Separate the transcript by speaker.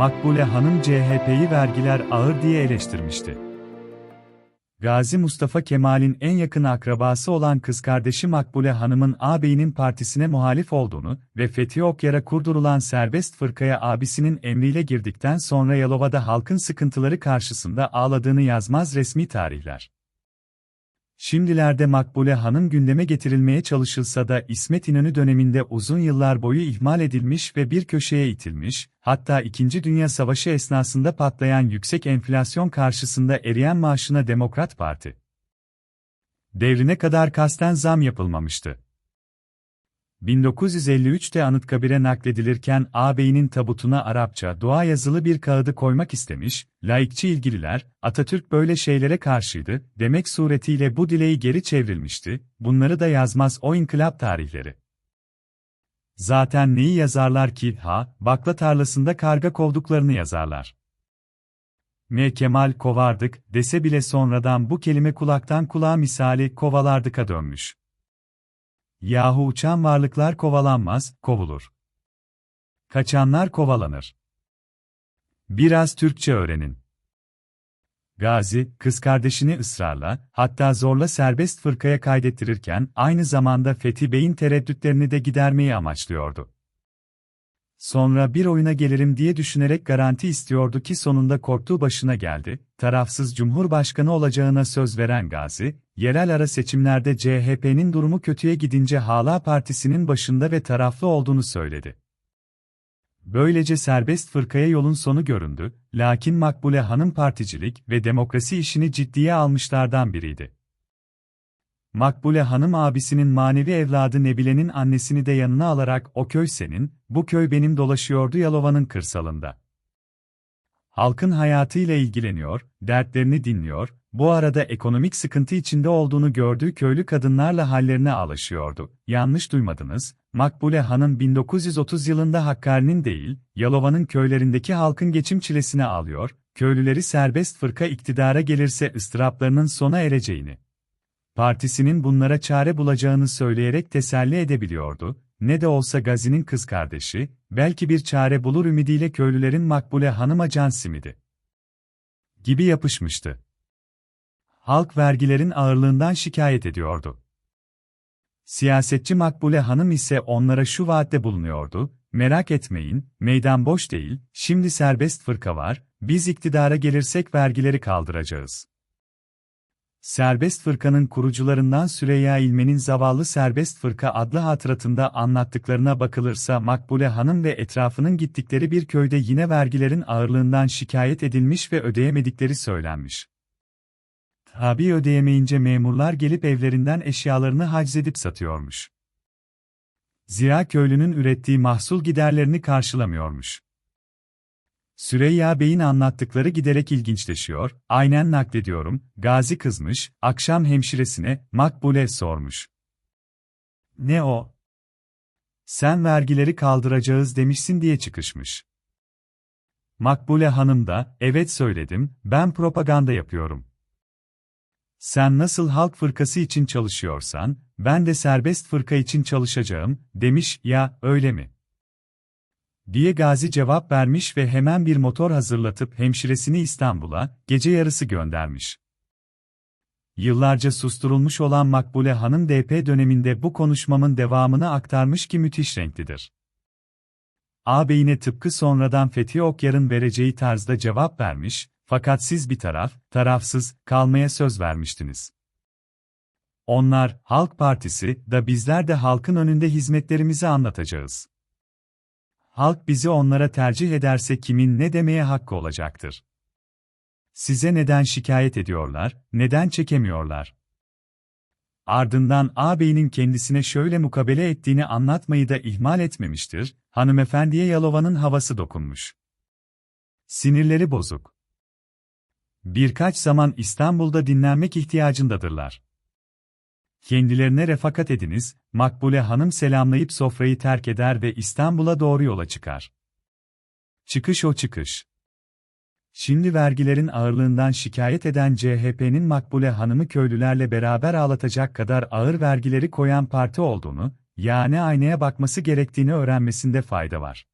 Speaker 1: Makbule Hanım CHP'yi vergiler ağır diye eleştirmişti. Gazi Mustafa Kemal'in en yakın akrabası olan kız kardeşi Makbule Hanım'ın ağabeyinin partisine muhalif olduğunu ve Fethi Okyar'a kurdurulan serbest fırkaya abisinin emriyle girdikten sonra Yalova'da halkın sıkıntıları karşısında ağladığını yazmaz resmi tarihler. Şimdilerde Makbule Hanım gündeme getirilmeye çalışılsa da İsmet İnönü döneminde uzun yıllar boyu ihmal edilmiş ve bir köşeye itilmiş, hatta İkinci Dünya Savaşı esnasında patlayan yüksek enflasyon karşısında eriyen maaşına Demokrat Parti devrine kadar kasten zam yapılmamıştı. 1953'te Anıtkabir'e nakledilirken ağabeyinin tabutuna Arapça dua yazılı bir kağıdı koymak istemiş, laikçi ilgililer, Atatürk böyle şeylere karşıydı, demek suretiyle bu dileği geri çevrilmişti, bunları da yazmaz o inkılap tarihleri. Zaten neyi yazarlar ki, ha, bakla tarlasında karga kovduklarını yazarlar. M. Kemal kovardık, dese bile sonradan bu kelime kulaktan kulağa misali kovalardıka dönmüş. Yahu uçan varlıklar kovalanmaz, kovulur. Kaçanlar kovalanır. Biraz Türkçe öğrenin. Gazi, kız kardeşini ısrarla, hatta zorla serbest fırkaya kaydettirirken aynı zamanda Fethi Bey'in tereddütlerini de gidermeyi amaçlıyordu. Sonra bir oyuna gelirim diye düşünerek garanti istiyordu ki sonunda korktuğu başına geldi, tarafsız cumhurbaşkanı olacağına söz veren Gazi, yerel ara seçimlerde CHP'nin durumu kötüye gidince Hala Partisi'nin başında ve taraflı olduğunu söyledi. Böylece serbest fırkaya yolun sonu göründü, lakin Makbule Hanım particilik ve demokrasi işini ciddiye almışlardan biriydi. Makbule Hanım abisinin manevi evladı Nebile'nin annesini de yanına alarak o köy senin, bu köy benim dolaşıyordu Yalova'nın kırsalında. Halkın hayatıyla ilgileniyor, dertlerini dinliyor, bu arada ekonomik sıkıntı içinde olduğunu gördüğü köylü kadınlarla hallerine alışıyordu. Yanlış duymadınız, Makbule Hanım 1930 yılında Hakkari'nin değil, Yalova'nın köylerindeki halkın geçim çilesine alıyor, köylüleri serbest fırka iktidara gelirse ıstıraplarının sona ereceğini, partisinin bunlara çare bulacağını söyleyerek teselli edebiliyordu, ne de olsa Gazi'nin kız kardeşi, belki bir çare bulur ümidiyle köylülerin Makbule Hanım'a can simidi gibi yapışmıştı. Halk vergilerin ağırlığından şikayet ediyordu. Siyasetçi Makbule Hanım ise onlara şu vaatte bulunuyordu, merak etmeyin, meydan boş değil, şimdi serbest fırka var, biz iktidara gelirsek vergileri kaldıracağız. Serbest Fırka'nın kurucularından Süreyya İlmen'in Zavallı Serbest Fırka adlı hatıratında anlattıklarına bakılırsa Makbule Hanım ve etrafının gittikleri bir köyde yine vergilerin ağırlığından şikayet edilmiş ve ödeyemedikleri söylenmiş. Tabi ödeyemeyince memurlar gelip evlerinden eşyalarını haczedip satıyormuş. Zira köylünün ürettiği mahsul giderlerini karşılamıyormuş. Süreyya Bey'in anlattıkları giderek ilginçleşiyor, aynen naklediyorum, Gazi kızmış, akşam hemşiresine, Makbule sormuş. Ne o? Sen vergileri kaldıracağız demişsin diye çıkışmış. Makbule Hanım da, evet söyledim, ben propaganda yapıyorum. Sen nasıl halk fırkası için çalışıyorsan, ben de serbest fırka için çalışacağım, demiş, ya, öyle mi? Diye Gazi cevap vermiş ve hemen bir motor hazırlatıp hemşiresini İstanbul'a, gece yarısı göndermiş. Yıllarca susturulmuş olan Makbule Hanım DP döneminde bu konuşmamın devamını aktarmış ki müthiş renklidir. Ağabeyine tıpkı sonradan Fethi Okyar'ın vereceği tarzda cevap vermiş, fakat siz bir taraf, tarafsız, kalmaya söz vermiştiniz. Onlar, Halk Partisi, da bizler de halkın önünde hizmetlerimizi anlatacağız. Halk bizi onlara tercih ederse kimin ne demeye hakkı olacaktır? Size neden şikayet ediyorlar, neden çekemiyorlar? Ardından ağabeyinin kendisine şöyle mukabele ettiğini anlatmayı da ihmal etmemiştir, hanımefendiye Yalova'nın havası dokunmuş. Sinirleri bozuk. Birkaç zaman İstanbul'da dinlenmek ihtiyacındadırlar. Kendilerine refakat ediniz, Makbule Hanım selamlayıp sofrayı terk eder ve İstanbul'a doğru yola çıkar. Çıkış o çıkış. Şimdi vergilerin ağırlığından şikayet eden CHP'nin Makbule Hanım'ı köylülerle beraber ağlatacak kadar ağır vergileri koyan parti olduğunu, yani aynaya bakması gerektiğini öğrenmesinde fayda var.